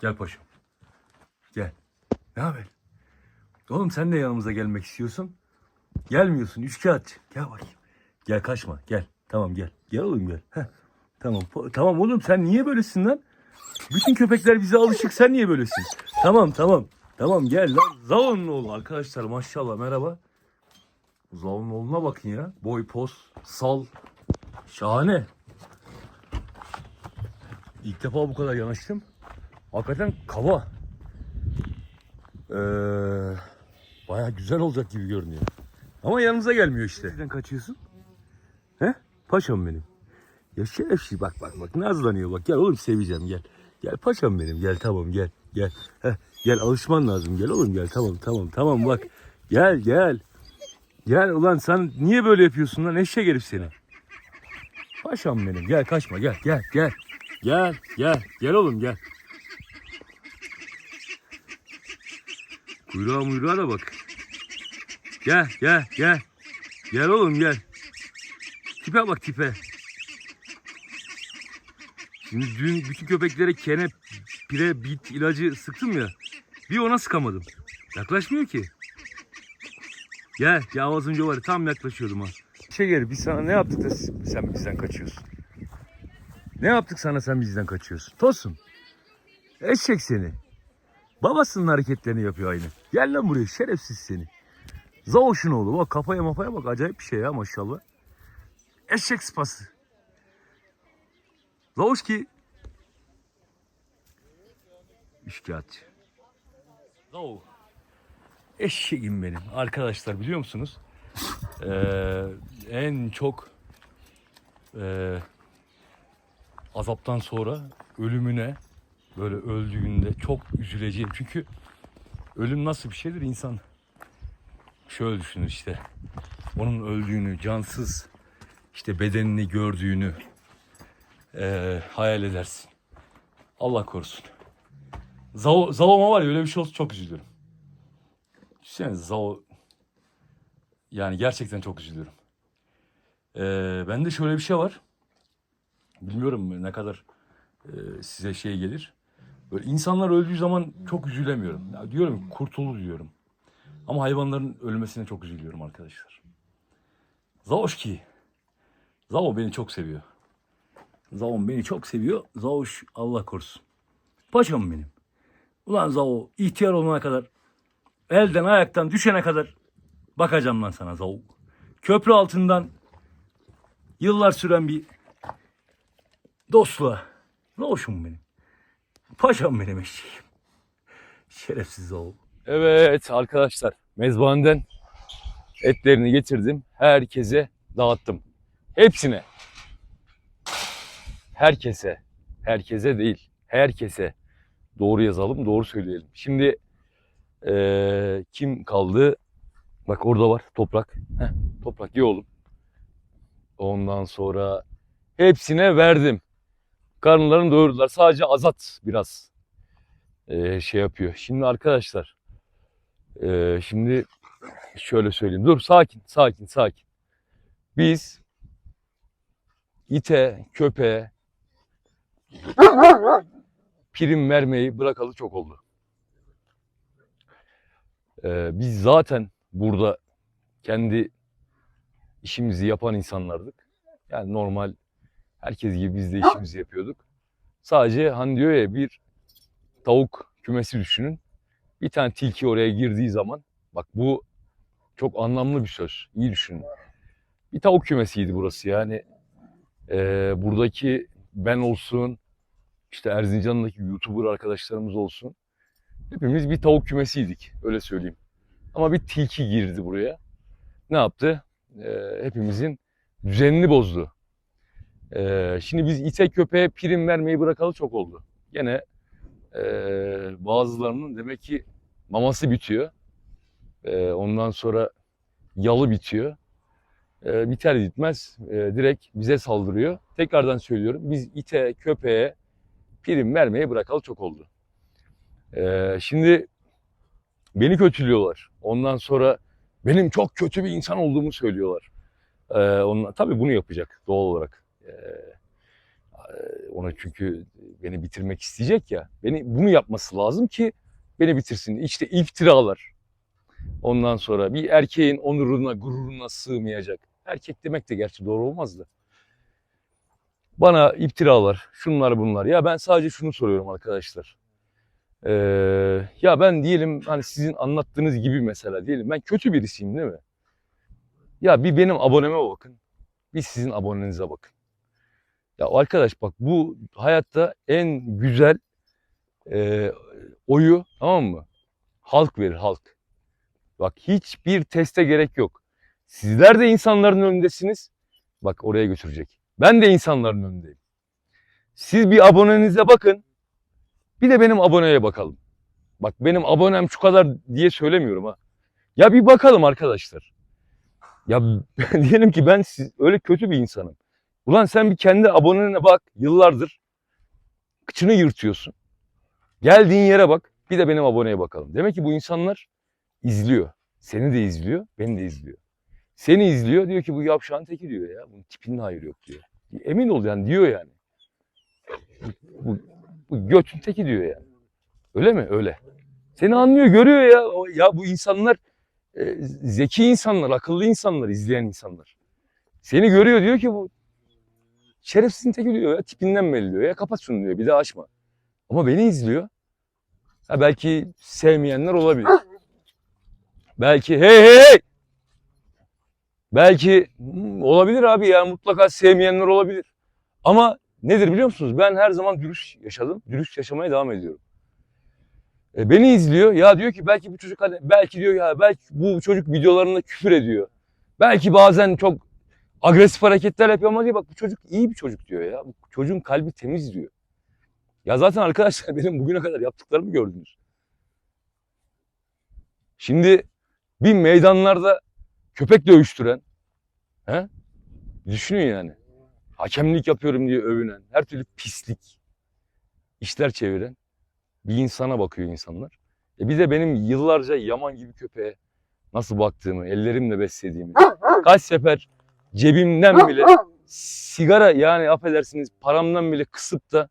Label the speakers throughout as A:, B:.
A: Gel paşam. Gel. Ne haber? Oğlum sen de yanımıza gelmek istiyorsun. Gelmiyorsun. Üç kağıtçı. Gel bakayım. Gel kaçma. Gel. Tamam gel. Gel oğlum gel. Heh. Tamam. Tamam oğlum sen niye böylesin lan? Bütün köpekler bize alışık. Sen niye böylesin? Tamam tamam. Tamam gel lan. Zavon'un oğlu arkadaşlar maşallah merhaba. Zavon'un oğluna bakın ya. Boy, poz, sal. Şahane. İlk defa bu kadar yanaştım. Hakikaten kaba. Ee, Baya güzel olacak gibi görünüyor. Ama yanımıza gelmiyor işte. Neden kaçıyorsun? He? Paşam benim. Ya şerefsiz bak bak bak nazlanıyor bak. Gel oğlum seveceğim gel. Gel paşam benim gel tamam gel. Gel. Heh, gel alışman lazım gel oğlum gel tamam tamam tamam bak. Gel gel. Gel ulan sen niye böyle yapıyorsun lan eşek herif seni. Paşam benim gel kaçma gel gel gel. Gel gel gel oğlum gel. Kuyruğa muyruğa da bak. Gel gel gel. Gel oğlum gel. Tipe bak tipe. Şimdi dün bütün köpeklere kene, pire, bit ilacı sıktım ya. Bir ona sıkamadım. Yaklaşmıyor ki. Gel, ya az önce var tam yaklaşıyordum ha. Şeker biz sana ne yaptık da sen bizden kaçıyorsun? Ne yaptık sana sen bizden kaçıyorsun? Tosun. Eşek seni. Babasının hareketlerini yapıyor aynı. Gel lan buraya şerefsiz seni. Zavoş'un oğlu bak kafaya mafaya bak acayip bir şey ya maşallah. Eşek sıpası. Zavoş ki. Üçkağıtçı. Zavo. Eşeğim benim. Arkadaşlar biliyor musunuz? Ee, en çok ee, azaptan sonra ölümüne böyle öldüğünde çok üzüleceğim. Çünkü ölüm nasıl bir şeydir insan şöyle düşünür işte. Onun öldüğünü, cansız işte bedenini gördüğünü eee, hayal edersin. Allah korusun. Zao, Zao'ma var ya öyle bir şey olsa çok üzülürüm. Düşünsene Zao yani gerçekten çok üzülüyorum. Eee bende şöyle bir şey var. Bilmiyorum ne kadar eee, size şey gelir. Böyle insanlar öldüğü zaman çok üzülemiyorum. Ya diyorum kurtulur diyorum. Ama hayvanların ölmesine çok üzülüyorum arkadaşlar. Zaoşki. Zao beni çok seviyor. Zao beni çok seviyor. Zaoş Allah korusun. Paşam benim. Ulan Zao ihtiyar olana kadar elden ayaktan düşene kadar bakacağım lan sana Zao. Köprü altından yıllar süren bir dostluğa. Zaoşum benim. Paşam benim eşeğim. Şerefsiz Zao. Evet arkadaşlar mezbaneden etlerini getirdim. Herkese dağıttım. Hepsine. Herkese. Herkese değil. Herkese. Doğru yazalım, doğru söyleyelim. Şimdi eee, kim kaldı? Bak orada var toprak. Heh, toprak ye oğlum. Ondan sonra hepsine verdim. Karınlarını doyurdular. Sadece azat biraz eee, şey yapıyor. Şimdi arkadaşlar eee, şimdi şöyle söyleyeyim. Dur sakin, sakin, sakin. Biz ite, köpeğe prim vermeyi bırakalı çok oldu. Ee, biz zaten burada kendi işimizi yapan insanlardık. Yani normal herkes gibi biz de işimizi yapıyorduk. Sadece hani diyor ya bir tavuk kümesi düşünün. Bir tane tilki oraya girdiği zaman bak bu çok anlamlı bir söz. İyi düşünün. Bir tavuk kümesiydi burası yani. Ee, buradaki ben olsun, işte Erzincan'daki YouTuber arkadaşlarımız olsun. Hepimiz bir tavuk kümesiydik öyle söyleyeyim. Ama bir tilki girdi buraya. Ne yaptı? Ee, hepimizin düzenini bozdu. Ee, şimdi biz ite köpeğe prim vermeyi bırakalı çok oldu. Gene ee, bazılarının demek ki maması bitiyor. Ee, ondan sonra yalı bitiyor. Ee, biter bitmez e, direkt bize saldırıyor. Tekrardan söylüyorum biz ite köpeğe prim vermeye bırakalı çok oldu. Ee, şimdi beni kötülüyorlar. Ondan sonra benim çok kötü bir insan olduğumu söylüyorlar. Ee, onlar, tabii bunu yapacak doğal olarak. Ee, Ona çünkü beni bitirmek isteyecek ya. Beni bunu yapması lazım ki beni bitirsin. İşte iftiralar. Ondan sonra bir erkeğin onuruna, gururuna sığmayacak. Erkek demek de gerçi doğru olmaz da. Bana iftiralar, şunlar bunlar. Ya ben sadece şunu soruyorum arkadaşlar. Ee, ya ben diyelim hani sizin anlattığınız gibi mesela diyelim ben kötü birisiyim değil mi? Ya bir benim aboneme bakın. Bir sizin abonenize bakın. Ya arkadaş bak bu hayatta en güzel e, oyu tamam mı? Halk verir halk. Bak hiçbir teste gerek yok. Sizler de insanların önündesiniz. Bak oraya götürecek. Ben de insanların önündeyim. Siz bir abonenize bakın. Bir de benim aboneye bakalım. Bak benim abonem şu kadar diye söylemiyorum ha. Ya bir bakalım arkadaşlar. Ya diyelim ki ben siz, öyle kötü bir insanım. Ulan sen bir kendi abonene bak yıllardır. Kıçını yırtıyorsun. Geldiğin yere bak. Bir de benim aboneye bakalım. Demek ki bu insanlar izliyor. Seni de izliyor, beni de izliyor. Seni izliyor diyor ki bu yavşağın teki diyor ya. Bunun tipinin hayır yok diyor. Emin ol yani diyor yani. Bu, bu götün teki diyor yani. Öyle mi? Öyle. Seni anlıyor, görüyor ya. Ya bu insanlar e, zeki insanlar, akıllı insanlar, izleyen insanlar. Seni görüyor diyor ki bu şerefsizin teki diyor ya. Tipinden belli diyor ya. Kapat şunu diyor. Bir daha açma. Ama beni izliyor. Ha belki sevmeyenler olabilir. Belki hey hey hey. Belki hmm, olabilir abi ya mutlaka sevmeyenler olabilir. Ama nedir biliyor musunuz? Ben her zaman dürüst yaşadım. Dürüst yaşamaya devam ediyorum. E, beni izliyor. Ya diyor ki belki bu çocuk hani belki diyor ya belki bu çocuk videolarında küfür ediyor. Belki bazen çok agresif hareketler yapıyor ama diyor bak bu çocuk iyi bir çocuk diyor ya. Bu çocuğun kalbi temiz diyor. Ya zaten arkadaşlar benim bugüne kadar yaptıklarımı gördünüz. Şimdi bir meydanlarda köpek dövüştüren, he? Düşünün yani. Hakemlik yapıyorum diye övünen, her türlü pislik işler çeviren bir insana bakıyor insanlar. E bir de benim yıllarca yaman gibi köpeğe nasıl baktığımı, ellerimle beslediğimi, kaç sefer cebimden bile sigara yani affedersiniz paramdan bile kısıp da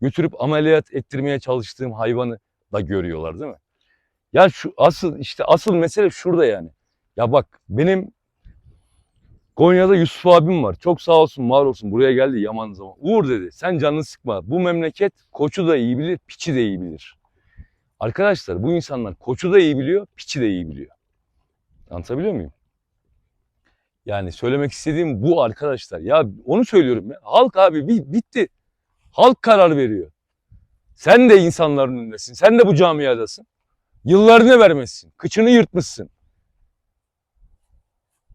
A: götürüp ameliyat ettirmeye çalıştığım hayvanı da görüyorlar değil mi? Ya şu asıl işte asıl mesele şurada yani. Ya bak benim Konya'da Yusuf abim var. Çok sağ olsun, var olsun. Buraya geldi yaman zaman. Uğur dedi. Sen canını sıkma. Bu memleket koçu da iyi bilir, piçi de iyi bilir. Arkadaşlar bu insanlar koçu da iyi biliyor, piçi de iyi biliyor. Anlatabiliyor muyum? Yani söylemek istediğim bu arkadaşlar. Ya onu söylüyorum ya. Halk abi bi- bitti. Halk karar veriyor. Sen de insanların önündesin. Sen de bu camiadasın. Yıllarını vermezsin. Kıçını yırtmışsın.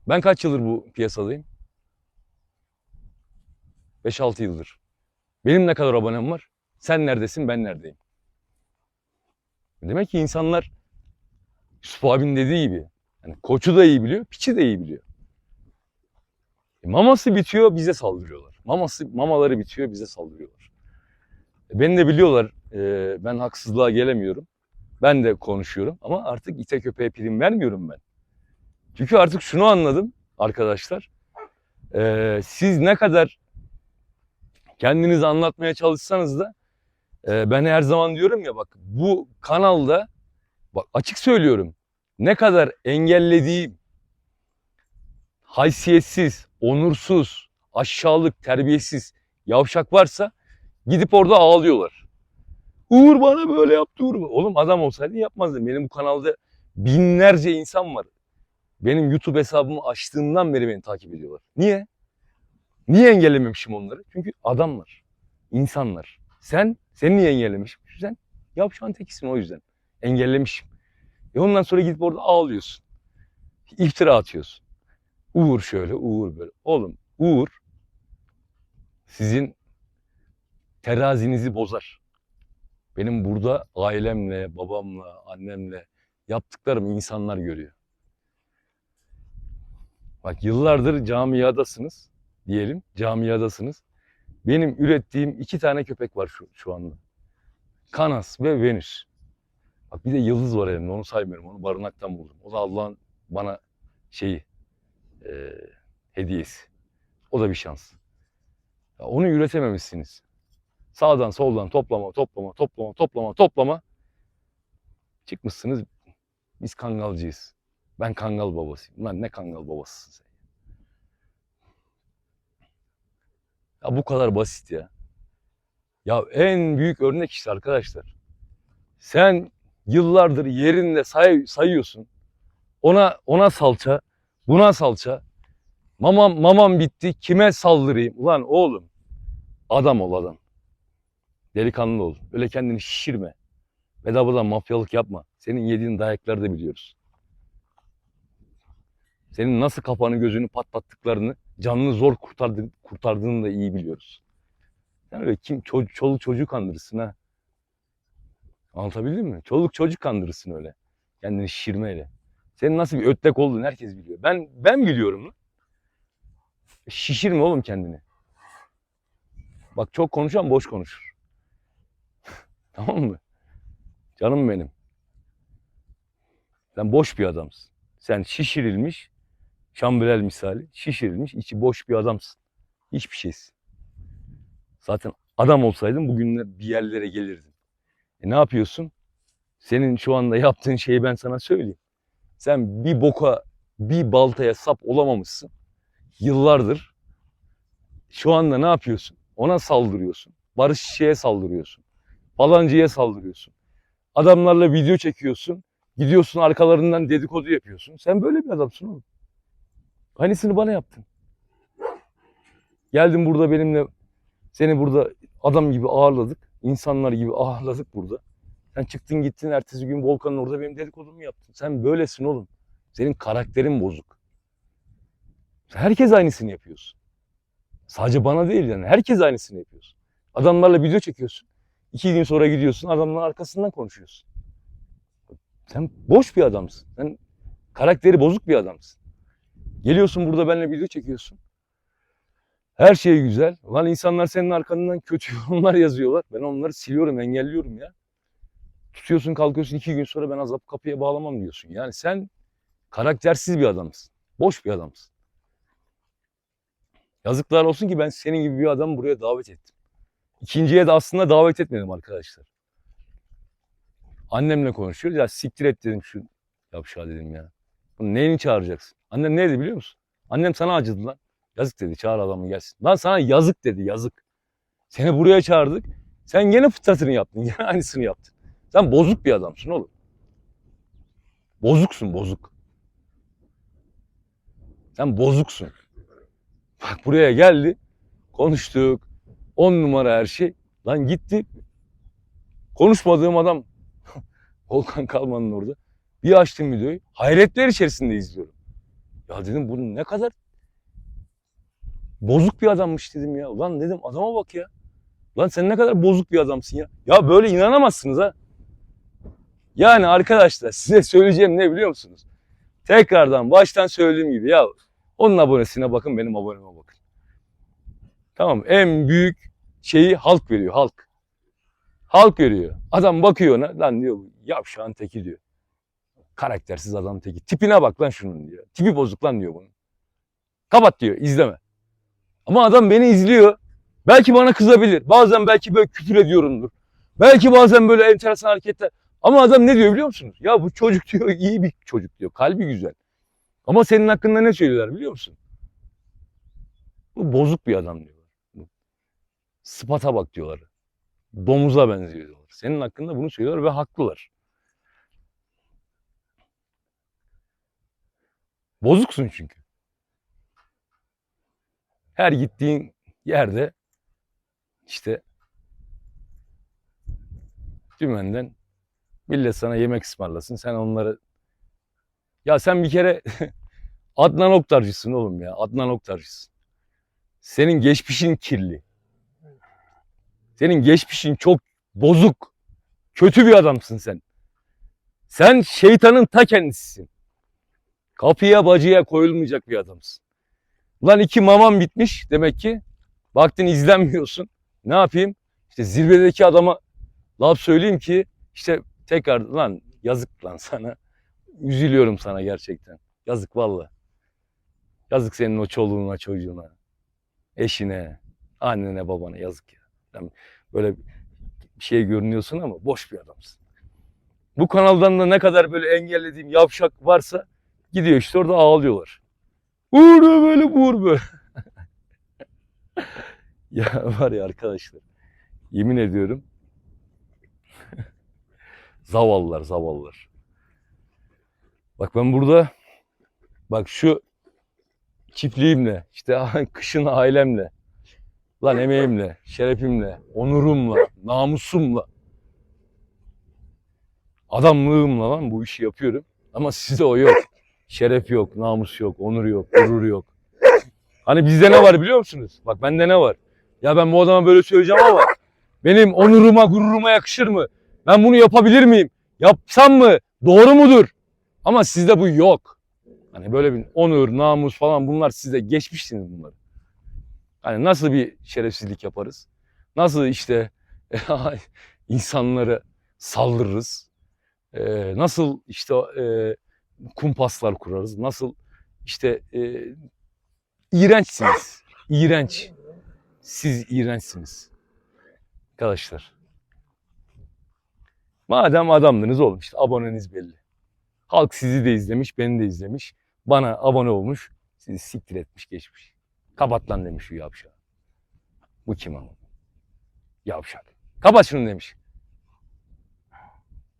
A: Ben kaç yıldır bu piyasadayım? 5-6 yıldır. Benim ne kadar abonem var? Sen neredesin, ben neredeyim? Demek ki insanlar Yusuf dediği gibi yani koçu da iyi biliyor, piçi de iyi biliyor. E, maması bitiyor, bize saldırıyorlar. Maması, mamaları bitiyor, bize saldırıyorlar. E, beni de biliyorlar, e, ben haksızlığa gelemiyorum. Ben de konuşuyorum ama artık ite köpeğe prim vermiyorum ben. Çünkü artık şunu anladım arkadaşlar. Ee, siz ne kadar kendinizi anlatmaya çalışsanız da e, ben her zaman diyorum ya bak bu kanalda bak açık söylüyorum ne kadar engellediğim haysiyetsiz, onursuz, aşağılık, terbiyesiz yavşak varsa gidip orada ağlıyorlar. Uğur bana böyle yaptı Uğur. Oğlum adam olsaydı yapmazdım. Benim bu kanalda binlerce insan var. Benim YouTube hesabımı açtığımdan beri beni takip ediyorlar. Niye? Niye engellememişim onları? Çünkü adamlar, insanlar. Sen, seni niye engellemişim? Sen yavşağın tekisin o yüzden. Engellemişim. E ondan sonra gidip orada ağlıyorsun. İftira atıyorsun. Uğur şöyle, Uğur böyle. Oğlum Uğur sizin terazinizi bozar. Benim burada ailemle, babamla, annemle yaptıklarım insanlar görüyor. Bak yıllardır camiadasınız diyelim. Camiadasınız. Benim ürettiğim iki tane köpek var şu, şu anda. Kanas ve Venüs. Bak bir de yıldız var elimde onu saymıyorum. Onu barınaktan buldum. O da Allah'ın bana şeyi e, hediyesi. O da bir şans. Ya onu üretememişsiniz. Sağdan soldan toplama, toplama, toplama, toplama, toplama. Çıkmışsınız biz kangalcıyız. Ben kangal babasıyım. Lan ne kangal babasısın sen? Ya bu kadar basit ya. Ya en büyük örnek işte arkadaşlar. Sen yıllardır yerinde say, sayıyorsun. Ona ona salça, buna salça. Mamam mamam bitti. Kime saldırayım? Ulan oğlum adam ol adam. Delikanlı ol. Öyle kendini şişirme. Bedavadan mafyalık yapma. Senin yediğin dayakları da biliyoruz. Senin nasıl kafanı gözünü patlattıklarını, canını zor kurtardı, kurtardığını da iyi biliyoruz. Sen öyle kim çocuk, çoluk çocuğu kandırırsın ha. Anlatabildim mi? Çoluk çocuk kandırırsın öyle. Kendini şişirmeyle. Senin nasıl bir ötlek olduğunu herkes biliyor. Ben ben biliyorum lan. Şişirme oğlum kendini. Bak çok konuşan boş konuşur. tamam mı? Canım benim. Sen boş bir adamsın. Sen şişirilmiş, şambirel misali, şişirilmiş, içi boş bir adamsın. Hiçbir şeysin. Zaten adam olsaydın bugün bir yerlere gelirdin. E ne yapıyorsun? Senin şu anda yaptığın şeyi ben sana söyleyeyim. Sen bir boka, bir baltaya sap olamamışsın. Yıllardır. Şu anda ne yapıyorsun? Ona saldırıyorsun. Barış Çiçek'e saldırıyorsun. Falancıya saldırıyorsun. Adamlarla video çekiyorsun. Gidiyorsun arkalarından dedikodu yapıyorsun. Sen böyle bir adamsın oğlum. Aynısını bana yaptın. Geldin burada benimle seni burada adam gibi ağırladık. insanlar gibi ağırladık burada. Sen çıktın gittin ertesi gün Volkan'ın orada benim dedikodumu yaptın. Sen böylesin oğlum. Senin karakterin bozuk. Herkes aynısını yapıyorsun. Sadece bana değil yani. Herkes aynısını yapıyorsun. Adamlarla video çekiyorsun. İki gün sonra gidiyorsun adamların arkasından konuşuyorsun. Sen boş bir adamsın. Sen karakteri bozuk bir adamsın. Geliyorsun burada benimle video çekiyorsun. Her şey güzel. Lan insanlar senin arkandan kötü yorumlar yazıyorlar. Ben onları siliyorum, engelliyorum ya. Tutuyorsun kalkıyorsun iki gün sonra ben azap kapıya bağlamam diyorsun. Yani sen karaktersiz bir adamsın. Boş bir adamsın. Yazıklar olsun ki ben senin gibi bir adamı buraya davet ettim. İkinciye de aslında davet etmedim arkadaşlar. Annemle konuşuyoruz. Ya siktir et dedim şu yapşa dedim ya. Bunu neyini çağıracaksın? Annem ne dedi biliyor musun? Annem sana acıdı lan. Yazık dedi çağır adamı gelsin. Lan sana yazık dedi yazık. Seni buraya çağırdık. Sen gene fıtratını yaptın. Gene aynısını yaptın. Sen bozuk bir adamsın oğlum. Bozuksun bozuk. Sen bozuksun. Bak buraya geldi. Konuştuk. On numara her şey. Lan gitti. Konuşmadığım adam Volkan Kalman'ın orada. Bir açtım videoyu. Hayretler içerisinde izliyorum. Ya dedim bu ne kadar bozuk bir adammış dedim ya. Ulan dedim adama bak ya. Lan sen ne kadar bozuk bir adamsın ya. Ya böyle inanamazsınız ha. Yani arkadaşlar size söyleyeceğim ne biliyor musunuz? Tekrardan baştan söylediğim gibi ya onun abonesine bakın benim aboneme bakın. Tamam en büyük şeyi halk veriyor halk. Halk veriyor. Adam bakıyor ona lan diyor yavşağın teki diyor. Karaktersiz adam teki. Tipine bak lan şunun diyor. Tipi bozuk lan diyor bunun. Kapat diyor izleme. Ama adam beni izliyor. Belki bana kızabilir. Bazen belki böyle küfür ediyorumdur. Belki bazen böyle enteresan hareketler. Ama adam ne diyor biliyor musunuz? Ya bu çocuk diyor iyi bir çocuk diyor. Kalbi güzel. Ama senin hakkında ne söylüyorlar biliyor musun? Bu bozuk bir adam diyorlar. Sıpata bak diyorlar. Domuza benziyor diyorlar. Senin hakkında bunu söylüyorlar ve haklılar. Bozuksun çünkü. Her gittiğin yerde işte dümenden millet sana yemek ısmarlasın. Sen onları ya sen bir kere Adnan Oktarcısın oğlum ya. Adnan Oktarcısın. Senin geçmişin kirli. Senin geçmişin çok bozuk. Kötü bir adamsın sen. Sen şeytanın ta kendisisin. Kapıya bacıya koyulmayacak bir adamsın. Ulan iki mamam bitmiş demek ki. Baktın izlenmiyorsun. Ne yapayım? İşte zirvedeki adama laf söyleyeyim ki işte tekrar lan yazık lan sana. Üzülüyorum sana gerçekten. Yazık valla. Yazık senin o çoluğuna çocuğuna. Eşine. Annene babana yazık ya. Sen böyle bir şey görünüyorsun ama boş bir adamsın. Bu kanaldan da ne kadar böyle engellediğim yavşak varsa gidiyor işte orada ağlıyorlar. Vur böyle vur böyle. ya var ya arkadaşlar. Yemin ediyorum. Zavallılar zavallılar. Bak ben burada bak şu çiftliğimle işte kışın ailemle lan emeğimle, şerefimle, onurumla, namusumla adamlığımla lan bu işi yapıyorum. Ama sizde o yok. Şeref yok, namus yok, onur yok, gurur yok. Hani bizde ne var biliyor musunuz? Bak bende ne var? Ya ben bu adama böyle söyleyeceğim ama benim onuruma, gururuma yakışır mı? Ben bunu yapabilir miyim? Yapsam mı? Doğru mudur? Ama sizde bu yok. Hani böyle bir onur, namus falan bunlar sizde geçmişsiniz bunları. Hani nasıl bir şerefsizlik yaparız? Nasıl işte insanları saldırırız? Ee, nasıl işte e, kumpaslar kurarız? Nasıl işte e, iğrençsiniz. İğrenç. Siz iğrençsiniz. Arkadaşlar. Madem adamdınız oğlum işte aboneniz belli. Halk sizi de izlemiş, beni de izlemiş. Bana abone olmuş, sizi siktir etmiş geçmiş. Kapat lan demiş şu yavşak. Bu kim ama? Yavşak. Kapat şunu demiş.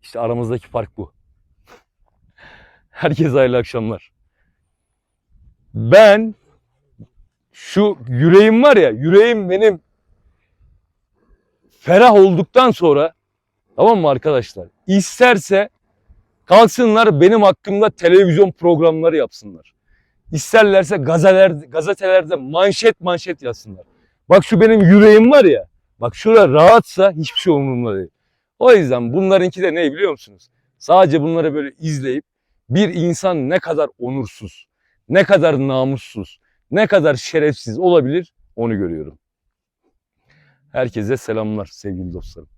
A: İşte aramızdaki fark bu. Herkese hayırlı akşamlar. Ben şu yüreğim var ya, yüreğim benim ferah olduktan sonra tamam mı arkadaşlar? İsterse kalsınlar benim hakkımda televizyon programları yapsınlar. İsterlerse gazeteler, gazetelerde manşet manşet yazsınlar. Bak şu benim yüreğim var ya. Bak şura rahatsa hiçbir şey umurumda değil. O yüzden bunlarınki de ne biliyor musunuz? Sadece bunları böyle izleyip bir insan ne kadar onursuz, ne kadar namussuz, ne kadar şerefsiz olabilir onu görüyorum. Herkese selamlar sevgili dostlarım.